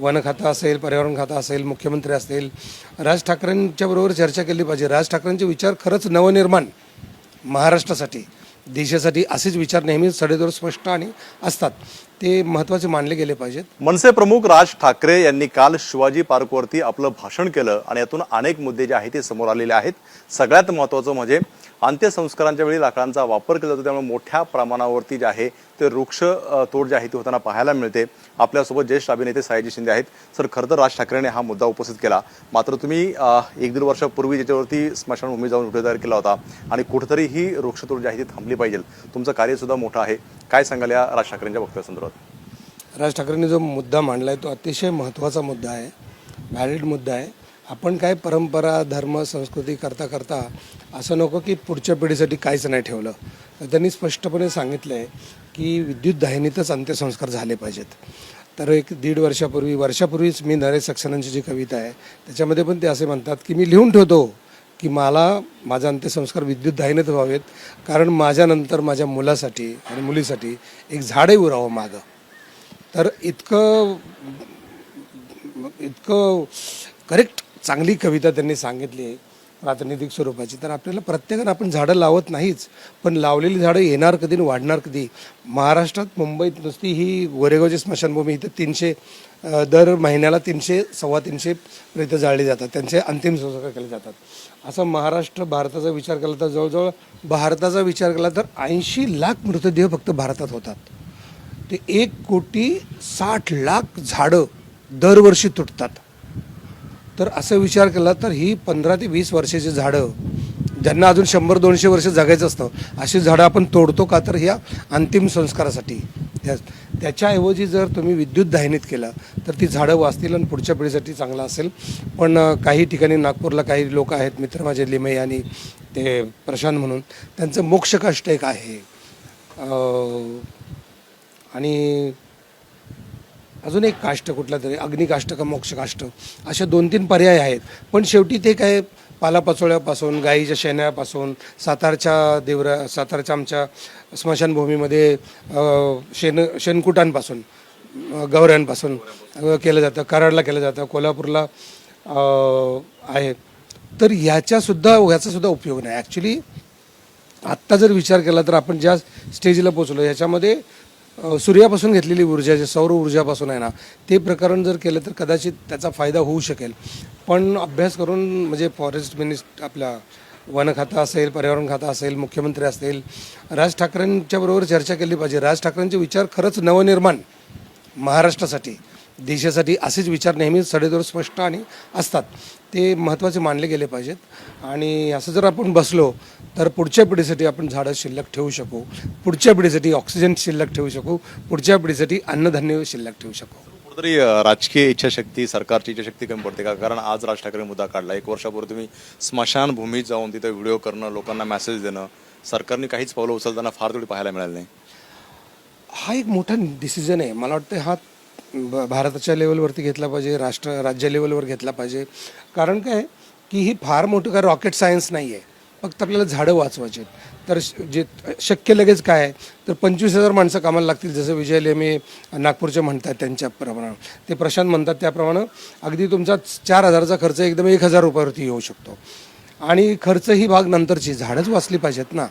One खातं असेल पर्यावरण खातं असेल मुख्यमंत्री असतील राज ठाकरेंच्या बरोबर चर्चा केली पाहिजे. राज ठाकरेंचे विचार खरंच नवनिर्माण महाराष्ट्रासाठी देशासाठी असेच विचार नेहमी सडेदोर स्पष्ट आणि असतात. ते महत्त्वाचे मानले गेले पाहिजेत. मनसे प्रमुख राज ठाकरे यांनी काल शिवाजी पार्कवरती आपलं भाषण केलं आणि यातून अनेक मुद्दे जे आहेत ते समोर आलेले आहेत. सगळ्यात महत्त्वाचं म्हणजे अंत्यसंस्कारांच्या वेळी लाकडांचा वापर केला जातो त्यामुळे मोठ्या प्रमाणावरती जे आहे ते वृक्ष तोड जे आहे ती होताना पाहायला मिळते. आपल्यासोबत ज्येष्ठ अभिनेते सायजी शिंदे आहेत. सर खरं तर राज ठाकरेंनी हा मुद्दा उपस्थित केला. मात्र तुम्ही एक दीड वर्षापूर्वी ज्याच्यावरती स्मशानभूमी जाऊन व्हिडिओ तयार केला होता आणि कुठेतरी ही वृक्षतोड जी आहे ती थांबली पाहिजे. तुमचं कार्यसुद्धा मोठं आहे. काय सांगाल या राज ठाकरेंच्या वक्तव्यासंदर्भात? राज ठाकरेंनी जो मुद्दा मांडला आहे तो अतिशय महत्त्वाचा मुद्दा आहे व्हॅलिड मुद्दा आहे. आपण काय परंपरा धर्म संस्कृती करता करता असं नको की पुढच्या पिढीसाठी काहीच नाही ठेवलं. तर त्यांनी स्पष्टपणे सांगितलं आहे की विद्युत दाहिनीतच अंत्यसंस्कार झाले पाहिजेत. तर एक दीड वर्षापूर्वी वर्षापूर्वीच मी नरेश सक्सेनांची जी कविता आहे त्याच्यामध्ये पण ते असे म्हणतात की मी लिहून ठेवतो की मला माझा अंत्यसंस्कार विद्युत दाहिनीत व्हावेत कारण माझ्यानंतर माझ्या मुलासाठी आणि मुलीसाठी एक झाडही उरावं मागं. तर इतकं इतकं करेक्ट चांगली कविता त्यांनी सांगितली आहे प्रातिनिधिक स्वरूपाची. तर आपल्याला प्रत्येकानं आपण झाडं लावत नाहीच पण लावलेली झाडं येणार कधी आणि वाढणार कधी? महाराष्ट्रात मुंबईत नुसती ही गोरेगावची स्मशानभूमी इथं तीनशे दर महिन्याला तीनशे सव्वा तीनशे प्रेत जाळली जातात. त्यांचे अंतिम संस्कार केले जातात. असं महाराष्ट्र भारताचा विचार केला तर जवळजवळ भारताचा विचार केला तर ऐंशी लाख मृतदेह फक्त भारतात होतात. ते एक कोटी साठ लाख झाडं दरवर्षी तुटतात. तर असं विचार केला तर ही पंधरा ते वीस वर्षाची झाडं ज्यांना अजून शंभर दोनशे वर्ष जगायचं असतं अशी झाडं आपण तोडतो का तर ह्या अंतिम संस्कारासाठी. त्याच्याऐवजी जर तुम्ही विद्युत दाहिनीत केलं तर ती झाडं वाचतील आणि पुढच्या पिढीसाठी चांगलं असेल. पण काही ठिकाणी नागपूरला काही लोक आहेत मित्र माझे लिमय आणि ते प्रशांत म्हणून त्यांचं मोक्षकाष्ट एक आहे. आणि अजून एक काष्ट कुठला तरी अग्निकाष्ट का मोक्षकाष्ट अशा दोन तीन पर्याय आहेत. पण शेवटी ते काय पालापाचोळ्यापासून गाईच्या शेणापासून सातारच्या देवरा सातारच्या आमच्या स्मशानभूमीमध्ये शेण शेणकुटांपासून गवऱ्यांपासून केलं जातं कराडला केलं जातं कोल्हापूरला आहे. तर ह्याच्यासुद्धा ह्याचासुद्धा उपयोग नाही. ॲक्च्युली आत्ता जर विचार केला तर आपण ज्या स्टेजला पोचलो ह्याच्यामध्ये सूर्यापासून घेतलेली ऊर्जा जे सौर ऊर्जापासून आहे ना ते प्रकरण जर केलं तर कदाचित त्याचा फायदा होऊ शकेल. पण अभ्यास करून म्हणजे फॉरेस्ट मिनिस्ट आपला वन खातं असेल पर्यावरण खातं असेल मुख्यमंत्री असतील राज ठाकरेंच्या बरोबर चर्चा केली पाहिजे. राज ठाकरेंचे विचार खरंच नवनिर्माण महाराष्ट्रासाठी. देशासाठी असेच विचार नेहमी सडेदोर स्पष्ट आणि असतात. ते महत्त्वाचे मानले गेले पाहिजेत. आणि असं जर आपण बसलो तर पुढच्या पिढीसाठी आपण झाडं शिल्लक ठेवू शकू. पुढच्या पिढीसाठी ऑक्सिजन शिल्लक ठेवू शकू. पुढच्या पिढीसाठी अन्नधान्य शिल्लक ठेवू शकू. कुठेतरी अ, राजकीय इच्छाशक्ती सरकारची इच्छाशक्ती कमी पडते का? कारण आज राज ठाकरे मुद्दा काढला. एक वर्षापूर्वी तुम्ही स्मशानभूमीत जाऊन तिथे व्हिडिओ करणं लोकांना मेसेज देणं सरकारने काहीच पावलं उचलताना फार थोडी पाहायला मिळालं नाही. हा एक मोठा डिसिजन आहे. मला वाटतं हा ब- भारताच्या लेवलवरती घेतला पाहिजे राष्ट्र राज्य लेवलवर घेतला पाहिजे. कारण काय? की ही फार मोठं काय रॉकेट सायन्स नाही आहे फक्त आपल्याला झाडं वाचवायची आहेत. तर श- जे शक्य लगेच काय आहे? तर पंचवीस हजार माणसं कामाला लागतील जसं विजय लेमे नागपूरचे म्हणतात त्यांच्याप्रमाणे ते प्रशांत म्हणतात त्याप्रमाणे अगदी तुमचा चार हजारचा खर्च एकदम एक हजार रुपयावरती येऊ शकतो. आणि खर्च ही भाग नंतरची. झाडच वाचली पाहिजेत ना.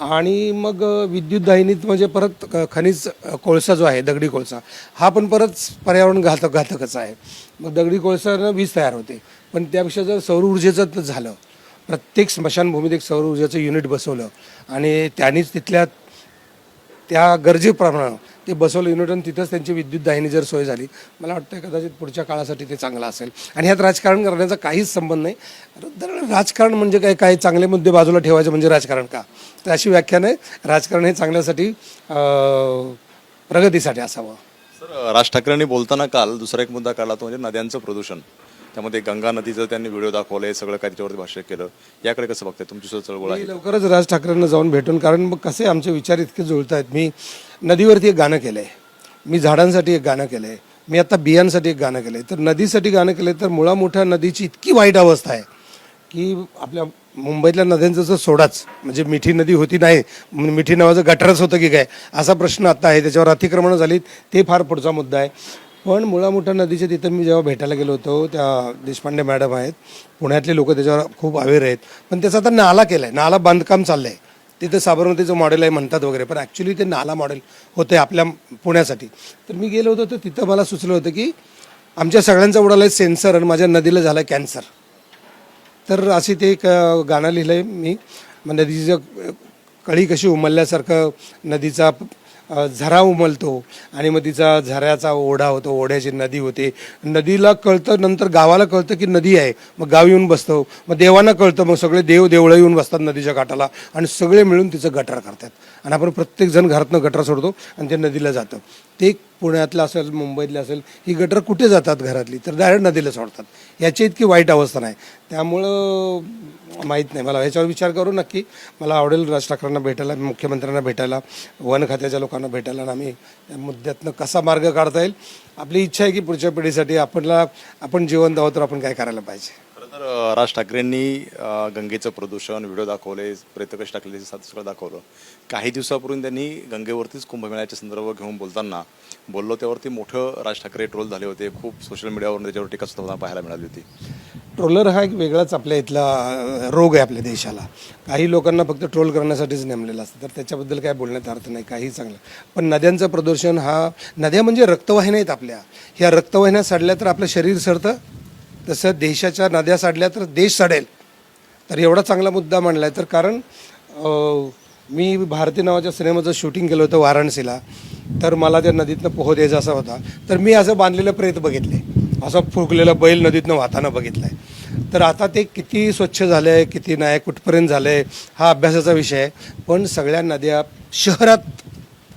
आणि मग अ, विद्युत दाहिनीत म्हणजे परत खनिज कोळसा जो आहे दगडी कोळसा हा पण परत पर्यावरण घातक घातकच आहे. मग दगडी कोळसानं वीज तयार होते. पण त्यापेक्षा जर सौर ऊर्जेचं झालं प्रत्येक स्मशानभूमीत एक सौर ऊर्जेचं युनिट बसवलं आणि त्यांनीच तिथल्या त्या गरजेप्रमाणे ते बसवलं युनिट आणि तिथंच त्यांची विद्युत दाहिनी जर सोय झाली मला वाटतं कदाचित पुढच्या काळासाठी ते चांगलं असेल. आणि ह्यात राजकारण करण्याचा काहीच संबंध नाही. तर राजकारण म्हणजे काय? काही चांगले मुद्दे बाजूला ठेवायचे म्हणजे राजकारण का? तर अशी व्याख्या नाही. राजकारण हे चांगल्यासाठी प्रगतीसाठी असावं. सर राज ठाकरेंनी बोलताना काल दुसरा एक मुद्दा काढला तो म्हणजे नद्यांचं प्रदूषण. त्यामध्ये गंगा नदीचं त्यांनी व्हिडिओ दाखवले सगळं काय त्याच्यावरती भाष्य केलं. याकडे कसं बघताय? तुमची सुद्धा चळवळ आहे. मी लवकरच राज ठाकरेंना जाऊन भेटून कारण मग कसे आमचे विचार इतके जुळत आहेत मी नदीवरती एक गाणं केलं आहे मी झाडांसाठी एक गाणं केलं आहे मी आता बियांसाठी एक गाणं केलं आहे तर नदीसाठी गाणं केलं आहे तर मुळामोठ्या नदीची इतकी वाईट अवस्था आहे की आपल्या मुंबईतल्या नद्यांचं जर सोडाच म्हणजे मिठी नदी होती नाही मिठी नावाचं गटारच होतं की काय असा प्रश्न आता आहे. त्याच्यावर अतिक्रमणं झालीत ते फार पुढचा मुद्दा आहे. पण मुळामुठा नदीच्या तिथं मी जेव्हा भेटायला गेलो होतो त्या देशपांडे मॅडम आहेत. पुण्यातले लोक त्याच्यावर खूप अवेअर आहेत. पण त्याचा आता नाला केला आहे नाला बांधकाम चाललं आहे तिथं साबरमतीचं मॉडेल आहे म्हणतात वगैरे पण ॲक्च्युली ते नाला मॉडेल होतं आपल्या पुण्यासाठी. तर मी गेलो होतो तर तिथं मला सुचलं होतं की आमच्या सगळ्यांचा उडाला आहे सेन्सर आणि माझ्या नदीला झाला आहे कॅन्सर तर असे ते एक गाणं लिहिलं आहे मी. मग नदीचं कळी कशी उमलल्यासारखं नदीचा झरा उमलतो आणि मग तिचा झऱ्याचा ओढा होतो ओढ्याची नदी होते. नदीला कळतं नंतर गावाला कळतं की नदी आहे. मग गाव येऊन बसतो. मग देवांना कळतं मग सगळे देव देवळं येऊन बसतात नदीच्या काठाला आणि सगळे मिळून तिचं गटार करतात. आणि आपण प्रत्येकजण घरातनं गटार सोडतो आणि ते नदीला जातं. ते पुण्यातलं असेल मुंबईतलं असेल ही गटर कुठे जातात घरातली? तर डायरेक्ट नदीला सोडतात. याची इतकी वाईट अवस्था नाही. त्यामुळं माहीत नाही. मला ह्याच्यावर विचार करू नक्की. मला आवडेल राज ठाकरेंना भेटायला मुख्यमंत्र्यांना भेटायला वन खात्याच्या लोकांना भेटायला आणि आम्ही त्या मुद्द्यातनं कसा मार्ग काढता येईल. आपली इच्छा आहे की पुढच्या पिढीसाठी आपणला आपण जिवंत आहोत तर आपण काय करायला पाहिजे? तर राज ठाकरेंनी गंगेचं प्रदूषण व्हिडिओ दाखवले प्रेतकश टाकले सगळं दाखवलं. काही दिवसापूर्वी त्यांनी गंगेवरतीच कुंभमेळ्याच्या संदर्भ घेऊन बोलताना बोललो त्यावरती मोठं राज ठाकरे ट्रोल झाले होते. खूप सोशल मीडियावर त्याच्यावर टीका सुद्धा पाहायला मिळाली होती. ट्रोलर हा एक वेगळाच आपल्या इथला रोग आहे आपल्या देशाला. काही लोकांना फक्त ट्रोल करण्यासाठीच नेमलेला असतं. तर त्याच्याबद्दल काय बोलण्यात अर्थ नाही काही चांगलं. पण नद्यांचं प्रदूषण हा नद्या म्हणजे रक्तवाहिन्या आहेत आपल्या. ह्या रक्तवाहिन्या सडल्या तर आपलं शरीर सरतं तसं देशाच्या नद्या सडल्या तर देश सडेल. तर एवढा चांगला मुद्दा मांडला आहे तर कारण मी भारती नावाच्या सिनेमाचं शूटिंग केलं होतं वाराणसीला. तर मला त्या नदीतनं पोह द्यायचा असा होता. तर मी असं बांधलेलं प्रेत बघितले असं फुकलेलं बैल नदीतनं वाहताना बघितलं आहे तर आता ते किती स्वच्छ झालं आहे किती नाही कुठपर्यंत झालं आहे हा अभ्यासाचा विषय आहे. पण सगळ्या नद्या शहरात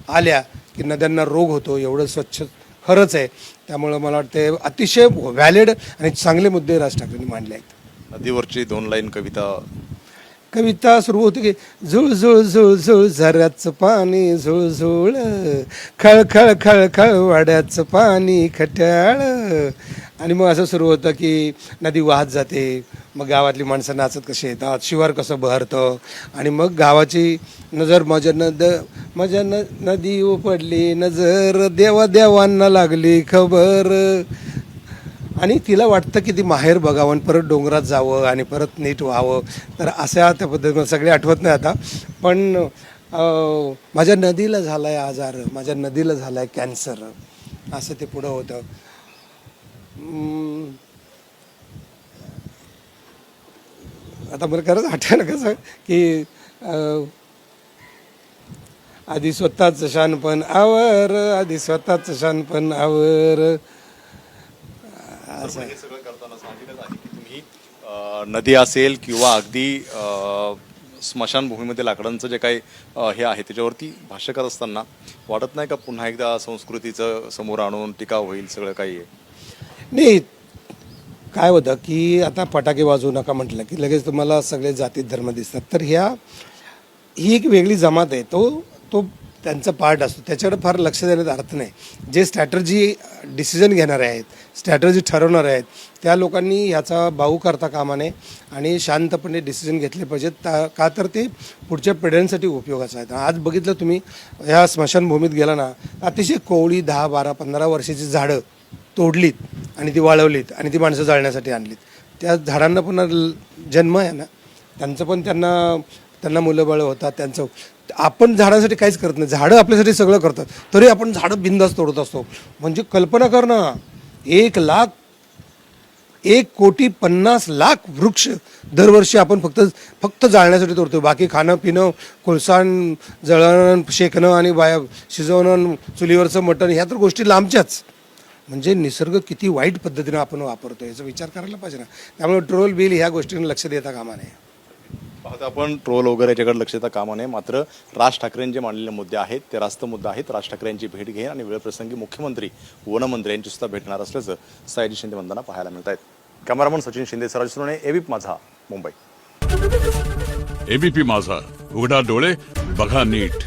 आल्या की नद्यांना रोग होतो एवढं स्वच्छ खरंच आहे. त्यामुळं मला वाटते अतिशय व्हॅलिड आणि चांगले मुद्दे राज ठाकरेंनी मांडले आहेत. नदीवरची दोन लाईन कविता. कविता सुरू होती की झुळ झुळ झुळ झुळ झऱ्याचं पाणी झुळ झुळ खळ खळ खळ खळ वाड्याचं पाणी खट्याळ आणि मग असं सुरू होतं की नदी वाहत जाते मग गावातली माणसं नाचत कशी येतात शिवार कसं बहरतं आणि मग गावाची नजर माझ्या नद मजा न नदी पडली नजर देवा देवांना लागली खबर. आणि तिला वाटतं की ती माहेर बघावं आणि परत डोंगरात जावं आणि परत नीट व्हावं. तर अशा त्या पद्धतीनं सगळे आठवत नाही आता. पण माझ्या नदीला झाला आहे आजार माझ्या नदीला झाला आहे कॅन्सर. असं ते पुढं होतं. आता मला खरंच आठवलं कसं की आधी स्वतःच शानपण आवर आधी स्वतःच शानपण आवर. हे सगळं करताना सांगितलं आहे की तुम्ही अ, नदी असेल किंवा अगदी अ, स्मशानभूमीमध्ये लाकडांचं जे काही अ, हे आहे त्याच्यावरती भाष्य करत असताना वाटत नाही का पुन्हा एकदा संस्कृतीचं समोर आणून टीका होईल सगळं काही? आहे नाही काय होतं की आता फटाके वाजवू नका म्हटलं की लगेच तुम्हाला सगळे जाती धर्म दिसतात. तर ह्या ही एक वेगळी जमात आहे. तो तो त्यांचा पार्ट असतो. त्याच्याकडे फार लक्ष देण्यात अर्थ नाही. जे स्ट्रॅटर्जी डिसिजन घेणारे आहेत स्ट्रॅटर्जी ठरवणारे आहेत त्या लोकांनी ह्याचा भाऊ करता कामा नये आणि शांतपणे डिसिजन घेतले पाहिजेत. ता- का तर ते पुढच्या पिढ्यांसाठी उपयोगाचं आहेत. आज बघितलं तुम्ही ह्या स्मशानभूमीत गेला ना अतिशय कोवळी दहा बारा पंधरा वर्षाची झाडं तोडलीत आणि ती वाळवलीत आणि ती माणसं जाळण्यासाठी आणलीत. त्या झाडांना पुन्हा जन्म आहे ना. त्यांचं पण त्यांना त्यांना मुलं होतात त्यांचं. आपण झाडांसाठी काहीच करत नाही. झाडं आपल्यासाठी सगळं करतात. तरी आपण झाडं बिंदास तोडत असतो. म्हणजे कल्पना कर ना. एक लाख एक कोटी पन्नास लाख वृक्ष दरवर्षी आपण फक्त फक्त जाळण्यासाठी तोडतो बाकी खाणं पिणं कोळसाण जळणं शेकणं आणि बाया शिजवणं चुलीवरचं मटण ह्या तर गोष्टी लांबच्याच. म्हणजे निसर्ग किती वाईट पद्धतीनं आपण वापरतो याचा विचार करायला पाहिजे ना. त्यामुळे ट्रोल बिल ह्या गोष्टींना लक्ष देता कामा नये. पाहता आपण ट्रोल वगैरे याच्याकडे लक्ष देता कामा नये. मात्र राज ठाकरेंचे जे मांडलेले मुद्दे आहेत ते रास्त मुद्दे आहेत. राज ठाकरे यांची भेट घेईन आणि वेळप्रसंगी मुख्यमंत्री वनमंत्री यांची सुद्धा भेट घेणार असल्याचं सयाजी शिंदे म्हणताना पाहायला मिळत आहेत. Cameraman Sachin Shinde Saraj Surne ABP Majha Mumbai. ABP माझा उघडा डोळे बघा नीट.